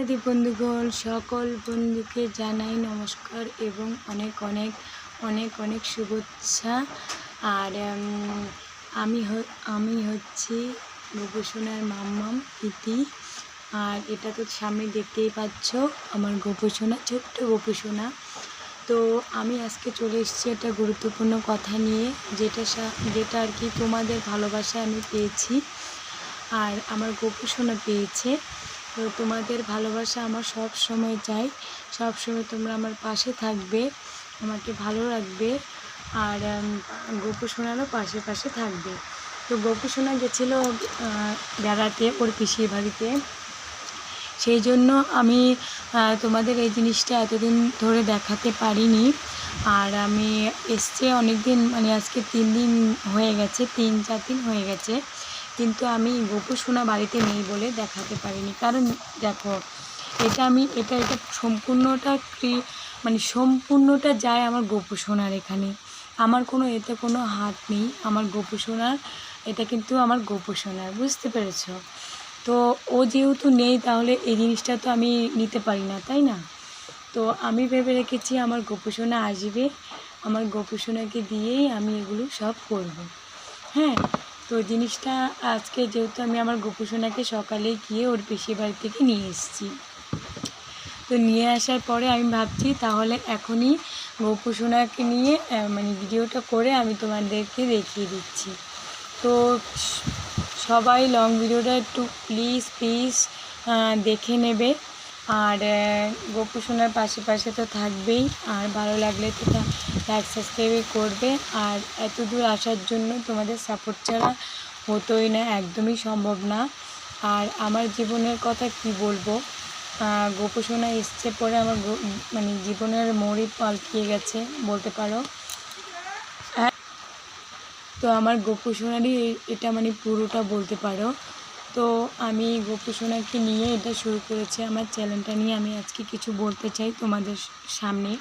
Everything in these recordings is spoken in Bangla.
রাধে বন্ধুগণ, সকল বন্ধুকে জানাই নমস্কার এবং অনেক অনেক অনেক অনেক শুভেচ্ছা। আর আমি আমি হচ্ছি গোপসোনার মাম্মাম ইতি। আর এটা তো সামনে দেখতেই পাচ্ছ, আমার গোপসোনা, ছোট্ট গোপসোনা। তো আমি আজকে চলে এসেছি একটা গুরুত্বপূর্ণ কথা নিয়ে, যেটা যেটা আর কি তোমাদের ভালোবাসা আমি পেয়েছি। আর আমার গোপসোনা পেয়েছে। তো তোমাদের ভালোবাসা আমার সব সময় চাই। সব সময় তোমরা আমার পাশে থাকবে আমাকে ভালো রাখবে আর উম, গোপসোনারও পাশে পাশে থাকবে। তো গোপসোনা গেছিল বেড়াতে ওর পিসির বাড়িতে। সেই জন্য আমি তোমাদের এই জিনিসটা এতদিন ধরে দেখাতে পারিনি। আর আমি এসছে অনেক দিন মানে আজকে তিন দিন হয়ে গেছে তিন চার দিন হয়ে গেছে। কিন্তু আমি গোপু সোনা বাড়িতে নেই বলে দেখাতে পারিনি। কারণ দেখো, এটা আমি, এটা এটা সম্পূর্ণটা মানে সম্পূর্ণটা যায় আমার গোপু সোনার এখানে। আমার কোনো, এতে কোনো হাত নেই। আমার গোপু সোনার এটা কিন্তু আমার গোপু সোনার বুঝতে পেরেছ? তো ও যেহেতু নেই, তাহলে এই জিনিসটা তো আমি নিতে পারি না, তাই না? তো আমি ভেবে রেখেছি আমার গোপুসোনা আসবে। আমার গোপুসোনাকে দিয়েই আমি এগুলো সব করব। হ্যাঁ তো জিনিসটা আজকে যেহেতু আমি আমার গোপুসোনাকে সকালে গিয়ে ওর পিসির বাড়ি থেকে নিয়ে এসেছি। তো নিয়ে আসার পরে আমি ভাবছি তাহলে এখনই গোপুসোনাকে নিয়ে মানে ভিডিওটা করে আমি তোমাদেরকে দেখিয়ে দিচ্ছি। তো সবাই লং ভিডিওটা একটু প্লিজ প্লিজ দেখে নেবে। আর গোপু সোনার পাশে পাশে তো থাকবেই। আর ভালো লাগলে তো লাইক সাবস্ক্রাইব করবে। আর এত দূর আসার জন্য তোমাদের সাপোর্ট ছাড়া হতোই না, একদমই সম্ভব না। আর আমার জীবনের কথা কি বলব? গোপু সোনা এসছে পরে আমার মানে জীবনের মোড়ই পাল্টিয়ে গেছে, বলতে পারো। তো আমার গোপু সোনারই এটা মানে পুরোটা বলতে পারো। তো আমি গোপু সোনাকে নিয়ে এটা শুরু করেছি। আমার চ্যানেলটা নিয়ে আমি আজকে কিছু বলতে চাই তোমাদের সামনে।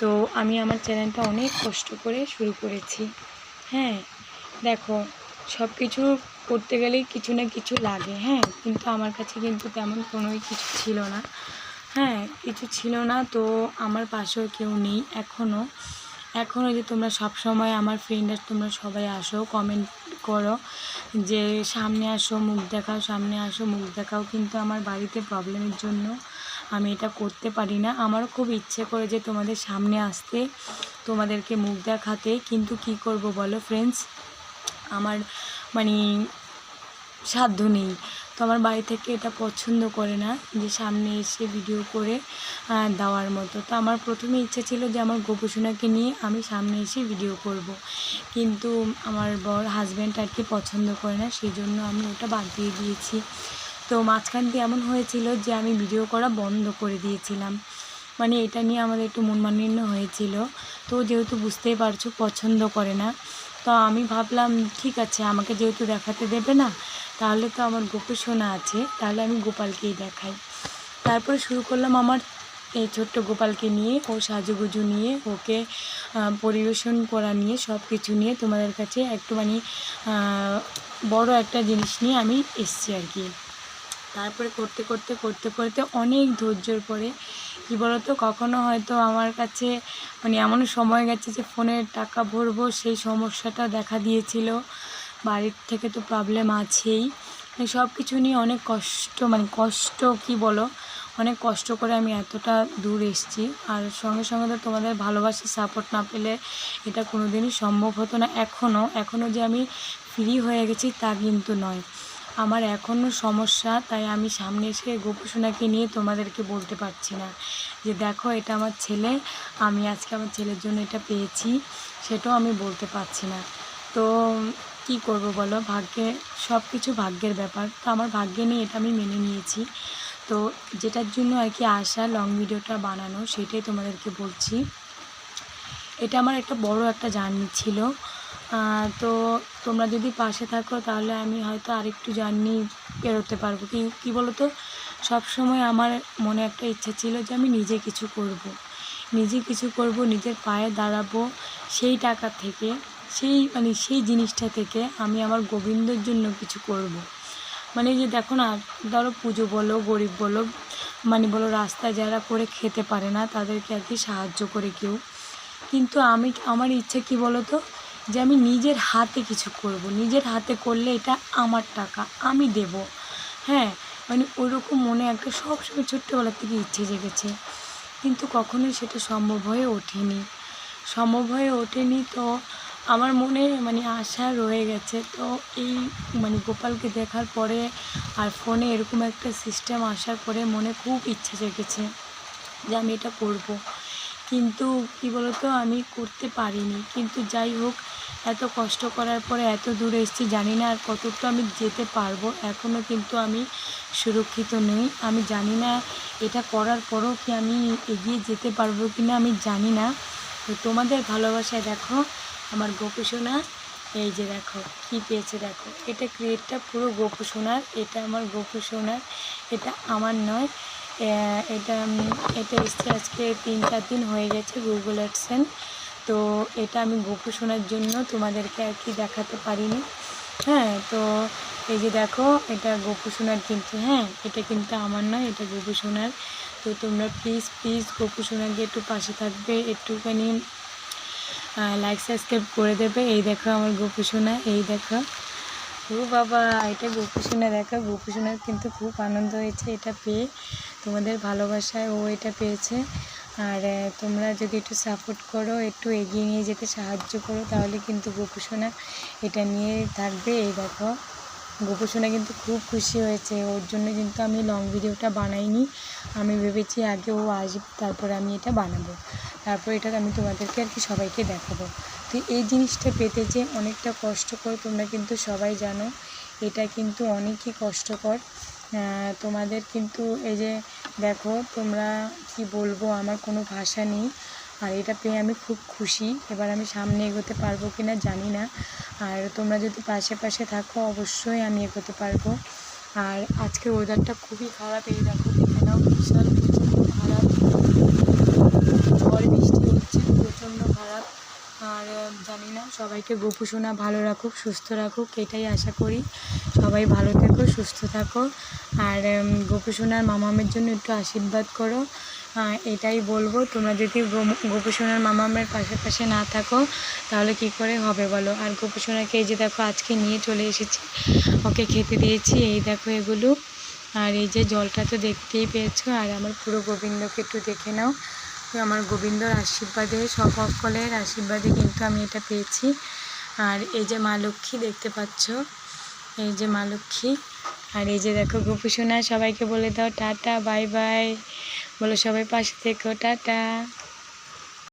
তো আমি আমার চ্যানেলটা অনেক কষ্ট করে শুরু করেছি। হ্যাঁ দেখো সব কিছু করতে গেলেই কিছু না কিছু লাগে হ্যাঁ? কিন্তু আমার কাছে কিন্তু তেমন কোনোই কিছু ছিল না। হ্যাঁ কিছু ছিল না, তো আমার পাশেও কেউ নেই এখনও এখনও যে তোমরা সব সময় আমার ফ্রেন্ডরা তোমরা সবাই আসো কমেন্ট করো যে সামনে আসো, মুখ দেখাও, সামনে আসো, মুখ দেখাও, কিন্তু আমার বাড়িতে প্রবলেমের জন্য আমি এটা করতে পারি না। আমারও খুব ইচ্ছে করে যে তোমাদের সামনে আসতে, তোমাদেরকে মুখ দেখাতে, কিন্তু কি করব বলো ফ্রেন্ডস আমার মানে সাধ্য নেই। তো আমার বাড়ি থেকে এটা পছন্দ করে না, যে সামনে এসে ভিডিও করে দেওয়ার মতো। তো আমার প্রথমে ইচ্ছা ছিল যে আমার গোপসোনাকে নিয়ে আমি সামনে এসে ভিডিও করব। কিন্তু আমার বর হাজব্যান্ড আর কি পছন্দ করে না সেই জন্য আমি ওটা বাদ দিয়ে দিয়েছি। তো মাঝখান দিয়ে এমন হয়েছিল যে আমি ভিডিও করা বন্ধ করে দিয়েছিলাম। মানে এটা নিয়ে আমাদের একটু মনমালিন্য হয়েছিল। তো যেহেতু বুঝতেই পারছ, পছন্দ করে না। তো আমি ভাবলাম, ঠিক আছে, আমাকে যেহেতু দেখাতে দেবে না তাহলে তো আমার গোপু সোনা আছে, তাহলে আমি গোপালকেই দেখাই। তারপরে শুরু করলাম আমার এই ছোট্ট গোপালকে নিয়ে, ও সাজুগুজু নিয়ে, ওকে পরিবেশন করা নিয়ে সব কিছু নিয়ে তোমাদের কাছে একটু মানে বড় একটা জিনিস নিয়ে আমি এসছি আর কি। তারপরে করতে করতে করতে করতে অনেক ধৈর্যর পরে, কী বলতো, কখনো হয়তো আমার কাছে মানে এমন সময় গেছে যে ফোনের টাকা ভরবো, সেই সমস্যাটা দেখা দিয়েছিল। বাড়ির থেকে তো প্রবলেম আছেই। মানে সব কিছু নিয়ে অনেক কষ্ট মানে কষ্ট কি বলো? অনেক কষ্ট করে আমি এতটা দূর এসেছি। আর সঙ্গে সঙ্গে তো তোমাদের ভালোবাসার সাপোর্ট না পেলে এটা কোনো দিনই সম্ভব হতো না। এখনও এখনও যে আমি ফ্রি হয়ে গেছি তা কিন্তু নয়। আমার এখনও সমস্যা, তাই আমি সামনে এসে গোপসোনাকে নিয়ে তোমাদেরকে বলতে পারছি না। যে দেখো, এটা আমার ছেলে, আমি আজকে আমার ছেলের জন্য এটা পেয়েছি, সেটাও আমি বলতে পারছি না। তো কি করব বলো? ভাগ্যে সব কিছু ভাগ্যের ব্যাপার। তো আমার ভাগ্যে নেই এটা আমি মেনে নিয়েছি। তো যেটার জন্য আর কি আসা লং ভিডিওটা বানানো, সেটাই তোমাদেরকে বলছি। এটা আমার একটা বড় একটা জার্নি ছিল। তো তোমরা যদি পাশে থাকো, তাহলে আমি হয়তো আরেকটু জার্নি পেরোতে পারব। কি, কী বলো তো সবসময় আমার মনে একটা ইচ্ছা ছিল যে আমি নিজে কিছু করব। নিজে কিছু করব, নিজের পায়ে দাঁড়াবো সেই টাকা থেকে। সেই মানে সেই জিনিসটা থেকে আমি আমার গোবিন্দর জন্য কিছু করব। মানে যে দেখো না, ধরো পুজো বলো, গরিব বলো মানে বলো রাস্তায় যারা করে খেতে পারে না, তাদেরকে আর কি সাহায্য করে কেউ। কিন্তু আমি, আমার ইচ্ছে কি বলো তো যে আমি নিজের হাতে কিছু করব। নিজের হাতে করলে এটা আমার টাকা, আমি দেব। হ্যাঁ মানে ওরকম মনে একটা সবসময় ছোট্টবেলার থেকে ইচ্ছে জেগেছে। কিন্তু কখনোই সেটা সম্ভব হয়ে ওঠেনি। সম্ভব হয়ে ওঠেনি তো আমার মনে মানে আশা রয়ে গেছে। তো এই মানে গোপালকে দেখার পরে আর ফোনে এরকম একটা সিস্টেম আসার পরে মনে খুব ইচ্ছা জেগেছে যে আমি এটা করব। কিন্তু কী বলতো, আমি করতে পারিনি। কিন্তু যাই হোক, এত কষ্ট করার পরে এত দূরে এসেছি, জানি না আর কতটা আমি যেতে পারব। এখনও কিন্তু আমি সুরক্ষিত নই। আমি জানি না এটা করার পরও কি আমি এগিয়ে যেতে পারব কি না আমি জানি না। তো তোমাদের ভালোবাসায় দেখো আমার গোপু সোনা এই যে দেখো, কী পেয়েছে দেখো। এটা ক্রিয়েটটা পুরো গোপু সোনার, এটা আমার গোপু সোনার, এটা আমার নয়। এটা এটা এসছে আজকে তিন চার দিন হয়ে গেছে গুগল অ্যাডসেন তো এটা আমি গোপু সোনার জন্য তোমাদেরকে আর কি দেখাতে পারিনি। হ্যাঁ তো এই যে দেখো, এটা গোপু সোনার কিন্তু হ্যাঁ এটা কিন্তু আমার নয়, এটা গোপু সোনার। তো তোমরা প্লিজ প্লিজ গোপু সোনাকে একটু পাশে থাকবে, একটুখানি লাইক সাবস্ক্রাইব করে দেবে। এই দেখো আমার গোপু সোনা, এই দেখো। ও বাবা, এটা গোপু সোনা দেখো। গোপু সোনার কিন্তু খুব আনন্দ হয়েছে এটা পেয়ে। তোমাদের ভালোবাসায় ও এটা পেয়েছে। আর তোমরা যদি একটু সাপোর্ট করো, একটু এগিয়ে নিয়ে যেতে সাহায্য করো, তাহলে কিন্তু গোপু সোনা এটা নিয়ে থাকবে। এই দেখো। গোপু সোনা কিন্তু খুব খুশি হয়েছে। ওর জন্য কিন্তু আমি লং ভিডিওটা বানাইনি। আমি ভেবেছি আগে ও আসবে, তারপরে আমি এটা বানাবো। তারপর এটা আমি তোমাদেরকে আর কি সবাইকে দেখাবো। তো এই জিনিসটা পেতে যে অনেকটা কষ্টকর তোমরা কিন্তু সবাই জানো, এটা কিন্তু অনেকই কষ্টকর। তোমাদের কিন্তু এই যে দেখো, তোমরা কি বলব, আমার কোনো ভাষা নেই। আর এটা পেয়ে আমি খুব খুশি। এবার আমি সামনে এগোতে পারব কি না জানি না। আর তোমরা যদি পাশে পাশে থাকো, অবশ্যই আমি এগোতে পারব। আর আজকের ওয়েদারটা খুবই খারাপ। এই দেখো, দেখে নাও, বিশাল প্রচণ্ড খারাপ ঝড় বৃষ্টি হচ্ছে প্রচণ্ড খারাপ আর আহ, জানি না সবাইকে গোপু সোনা ভালো রাখুক, সুস্থ রাখুক, এটাই আশা করি। সবাই ভালো থেকো, সুস্থ থাকো। আর গোপু সোনার মামামের জন্য একটু আশীর্বাদ করো। এটাই বলব, তোমরা যদি গো- গোপু সোনার মামামের পাশে পাশে না থাকো, তাহলে কি করে হবে বলো? আর গোপু সোনাকে এই যে দেখো, আজকে নিয়ে চলে এসেছি। ওকে খেতে দিয়েছি, এই দেখো এগুলো। আর এই যে জলটা তো দেখতেই পেয়েছ, আর আমার পুরো গোবিন্দকে একটু দেখে নাও। আমার গোবিন্দর আশীর্বাদে সকলের আশীর্বাদে কিন্তু আমি এটা পেয়েছি। আর এই যে মা লক্ষ্মী দেখতে পাচ্ছ, এই যে মা লক্ষ্মী। আর এই যে দেখো গোপু সোনা, সবাইকে বলে দাও টাটা, বাই বাই। বলো সবাই পাশে থেকো, টাটা।